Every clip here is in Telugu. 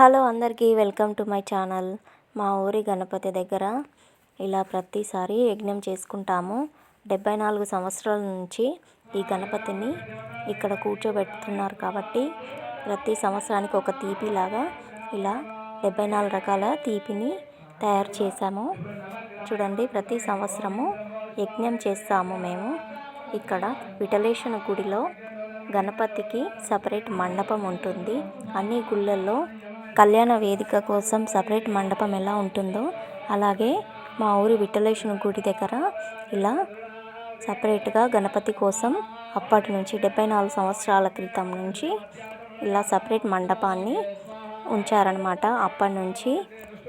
హలో అందరికీ వెల్కమ్ టు మై ఛానల్. మా ఊరి గణపతి దగ్గర ఇలా ప్రతిసారి యజ్ఞం చేసుకుంటాము. డెబ్బై నాలుగు సంవత్సరాల నుంచి ఈ గణపతిని ఇక్కడ కూర్చోబెడుతున్నారు కాబట్టి ప్రతి సంవత్సరానికి ఒక తీపిలాగా ఇలా డెబ్బై నాలుగు రకాల తీపిని తయారు చేశాము. చూడండి ప్రతి సంవత్సరము యజ్ఞం చేస్తాము మేము. ఇక్కడ విఠలేశ్వర గుడిలో గణపతికి సపరేట్ మండపం ఉంటుంది. అన్ని గుళ్ళల్లో కళ్యాణ వేదిక కోసం సపరేట్ మండపం ఎలా ఉంటుందో అలాగే మా ఊరి విఠలేశ్వర గుడి దగ్గర ఇలా సపరేట్గా గణపతి కోసం అప్పటి నుంచి డెబ్బై నాలుగు సంవత్సరాల క్రితం నుంచి ఇలా సపరేట్ మండపాన్ని ఉంచారనమాట అప్పటి నుంచి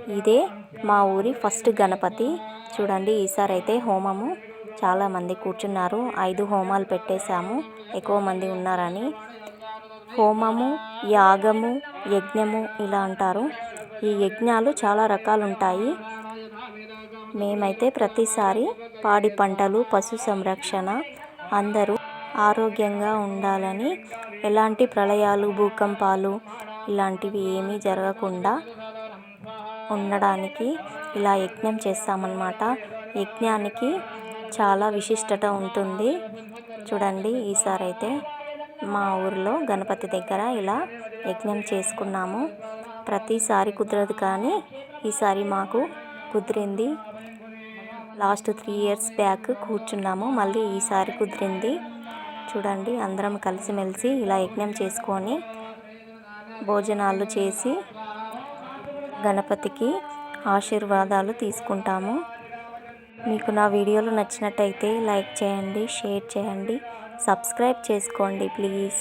ఇదే మా ఊరి ఫస్ట్ గణపతి. చూడండి ఈసారి అయితే హోమము. చాలామంది కూర్చున్నారు. ఐదు హోమాలు పెట్టేశాము. ఎక్కువ మంది ఉన్నారని. హోమము యాగము యజ్ఞము ఇలా అంటారు. ఈ యజ్ఞాలు చాలా రకాలు ఉంటాయి మేమైతే ప్రతిసారి పాడి పంటలు పశు సంరక్షణ అందరూ ఆరోగ్యంగా ఉండాలని ఎలాంటి ప్రళయాలు భూకంపాలు ఇలాంటివి ఏమీ జరగకుండా ఉండడానికి ఇలా యజ్ఞం చేస్తామన్నమాట. యజ్ఞానికి చాలా విశిష్టత ఉంటుంది. చూడండి ఈసారి అయితే మా ఊరిలో గణపతి దగ్గర ఇలా యజ్ఞం చేసుకున్నాము. ప్రతిసారి కుదరదు కానీ ఈసారి మాకు కుదిరింది. లాస్ట్ త్రీ ఇయర్స్ బ్యాక్ కూర్చున్నాము. మళ్ళీ ఈసారి కుదిరింది. చూడండి అందరం కలిసిమెలిసి ఇలా యజ్ఞం చేసుకొని భోజనాలు చేసి గణపతికి ఆశీర్వాదాలు తీసుకుంటాము. మీకు నా వీడియోలు నచ్చినట్టయితే లైక్ చేయండి షేర్ చేయండి సబ్స్క్రైబ్ చేసుకోండి ప్లీజ్.